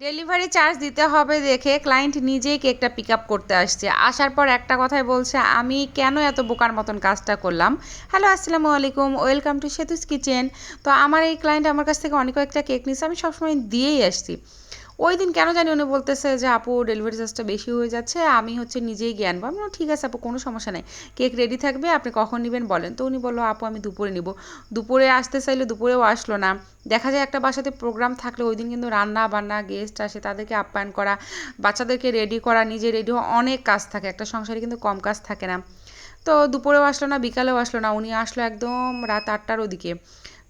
Delivery charge দিতে হবে দেখে ক্লায়েন্ট নিজেই কেকটা পিক আপ করতে আসছে। আসার পর একটা কথাই বলছে, আমি কেন এত বোকার মতন কাজটা করলাম? হ্যালো আসসালামু আলাইকুম ওয়েলকাম টু সেতুস কিচেন তো আমার এই ক্লায়েন্ট আমার কাছ থেকে অনেক কয়েকটা কেক নিয়েছে আমি সবসময় দিয়েই আসছি। ওই দিন কেন জানি উনি বলতেছে যে, আপু ডেলিভারি চার্জটা বেশি হয়ে যাচ্ছে, আমি হচ্ছে নিজেই জ্ঞান পাবো ঠিক আছে আপু, কোনো সমস্যা নেই। কেক রেডি থাকবে, আপনি কখন নেবেন বলেন। তো উনি বলল, আপু, আমি দুপুরে নিব। দুপুরে আসতে চাইলে দুপুরেও আসলো না। দেখা যায় একটা বাসাতে প্রোগ্রাম থাকলে ওই দিন কিন্তু রান্না বান্না গেস্ট আসে, তাদেরকে আপ্যায়ন করা, বাচ্চাদেরকে রেডি করা, নিজে রেডি হওয়া অনেক কাজ থাকে। একটা সংসারে কিন্তু কম কাজ থাকে না। তো দুপুরেও আসলো না, বিকালেও আসলো না। উনি আসলো একদম রাত আটটার ওদিকে।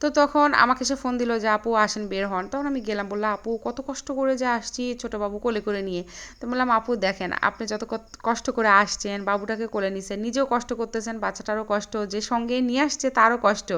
তো তখন আমাকে সে ফোন দিল যে, আপু, আসেন, বের হন। তখন আমি গেলাম, বললাম, আপু, কত কষ্ট করে যে আসছি ছোটো বাবু কোলে করে নিয়ে। তো বললাম, আপু, দেখেন, আপনি যত কষ্ট করে আসছেন, বাবুটাকে কোলে নিছেন, নিজেও কষ্ট করতেছেন, বাচ্চাটারও কষ্ট, যে সঙ্গে নিয়ে আসছে তারও কষ্ট।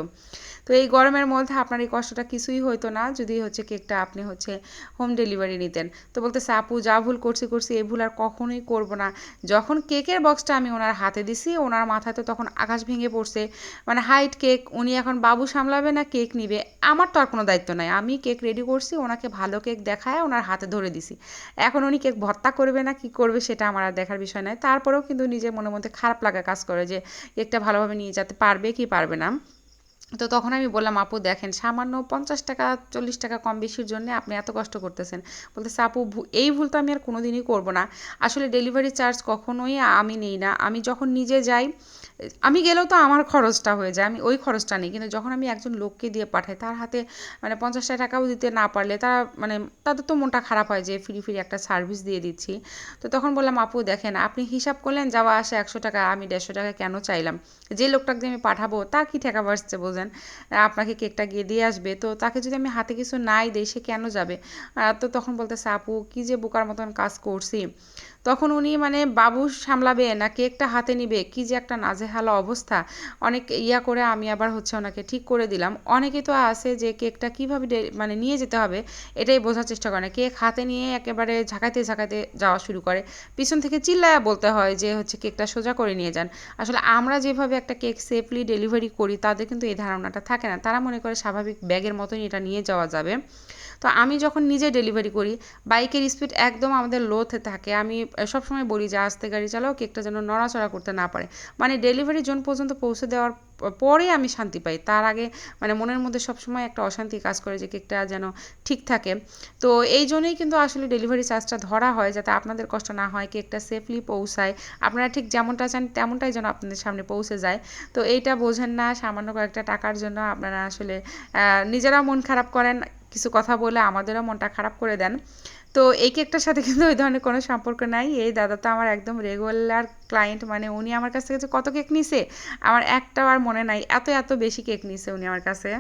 তো এই গরমের মধ্যে আপনার এই কষ্টটা কিছুই হইতো না, যদি হচ্ছে কেকটা আপনি হচ্ছে হোম ডেলিভারি নিতেন। তো বলতে আপু, যা ভুল করছি করছি, এই ভুল আর কখনোই করব না। যখন কেকের বক্সটা আমি ওনার হাতে দিছি, ওনার মাথায় তো তখন আকাশ ভেঙে পড়ছে। মানে হাইট কেক, উনি এখন বাবু সামলাবে না, কেক নিবে? আমার তো আর কোনো দায়িত্ব নাই। আমি কেক রেডি করছি, ওনাকে ভালো কেক দেখায় ওনার হাতে ধরে দিছি। এখন উনি কেক ভর্তা করবে না, কি করবে সেটা আমার আর দেখার বিষয় নয়। তারপরেও কিন্তু নিজের মনের মধ্যে খারাপ লাগা কাজ করে যে, কেকটা ভালোভাবে নিয়ে যেতে পারবে কি পারবে না। তো তখন আমি বললাম, আপু, দেখেন, সামান্য পঞ্চাশ টাকা, চল্লিশ টাকা কম বেশির জন্য আপনি এত কষ্ট করতেছেন। বলতেছে, আপু এই ভুল তো আমি আর কোনো দিনই করব না। আসলে ডেলিভারি চার্জ কখনোই আমি নেই না। আমি যখন নিজে যাই, আমি গেলেও তো আমার খরচটা হয়ে যায়। আমি ওই খরচটা নেই। কিন্তু যখন আমি একজন লোককে দিয়ে পাঠাই, তার হাতে মানে পঞ্চাশটা টাকাও দিতে না পারলে তারা মানে তাদের তো মনটা খারাপ হয় যে, ফ্রি ফ্রি একটা সার্ভিস দিয়ে দিচ্ছি। তো তখন বললাম, আপু, দেখেন, আপনি হিসাব করলেন, যাওয়া আসে একশো টাকা, আমি দেড়শো টাকা কেন চাইলাম? যে লোকটাকে আমি পাঠাবো তার কী বাসছে বোঝেন আপনাকে কেকটা গিয়ে দিয়ে আসবে। তো তাকে যদি আমি হাতে কিছু নাই দিই, সে কেন যাবে? তো তখন বলতেছে, আপু, কি যে বোকার মতন কাজ করছি। তখন উনি মানে বাবু সামলাবে না কেকটা হাতে নিবে? কি যে একটা নাজেহালা অবস্থা। অনেক ইয়া করে আমি আবার হচ্ছে ওনাকে ঠিক করে দিলাম। অনেকে তো আছে যে কেকটা কীভাবে মানে নিয়ে যেতে হবে এটাই বোঝার চেষ্টা করে না। কেক হাতে নিয়ে একেবারে ঝাঁকাইতে ঝাঁকাইতে যাওয়া শুরু করে। পিছন থেকে চিল্লায়া বলতে হয় যে হচ্ছে কেকটা সোজা করে নিয়ে যান। আসলে আমরা যেভাবে একটা কেক সেফলি ডেলিভারি করি, তাদের কিন্তু এই ধারণাটা থাকে না। তারা মনে করে স্বাভাবিক ব্যাগের মতনই এটা নিয়ে যাওয়া যাবে। তো আমি যখন নিজে ডেলিভারি করি, বাইকের স্পিড একদম আমাদের লোতে থাকে। আমি সবসময় বলি যে, আস্তে গাড়ি চালাও, কেকটা যেন নড়াচড়া করতে না পারে। মানে ডেলিভারি জোন পর্যন্ত পৌঁছে দেওয়ার পরে আমি শান্তি পাই। তার আগে মানে মনের মধ্যে সবসময় একটা অশান্তি কাজ করে যে, কেকটা যেন ঠিক থাকে। তো এই জন্যই কিন্তু আসলে ডেলিভারি চার্জটা ধরা হয়, যাতে আপনাদের কষ্ট না হয়, কেকটা সেফলি পৌঁছায়। আপনারা ঠিক যেমনটা চান, তেমনটাই যেন আপনাদের সামনে পৌঁছে যায়। তো এইটা বোঝেন না, সামান্য কয়েকটা টাকার জন্য আপনারা আসলে নিজেরাও মন খারাপ করেন। কিছু কথা বলে আমাদেরও মনটা খারাপ করে দেন। তো এই কেকটার সাথে কিন্তু ওই ধরনের কোনো সম্পর্ক নাই। এই দাদা তো আমার একদম রেগুলার ক্লায়েন্ট মানে উনি আমার কাছ থেকে কত কেক নিছে, আমার একটাও আর মনে নাই, এত এত বেশি কেক নিছে উনি আমার কাছে।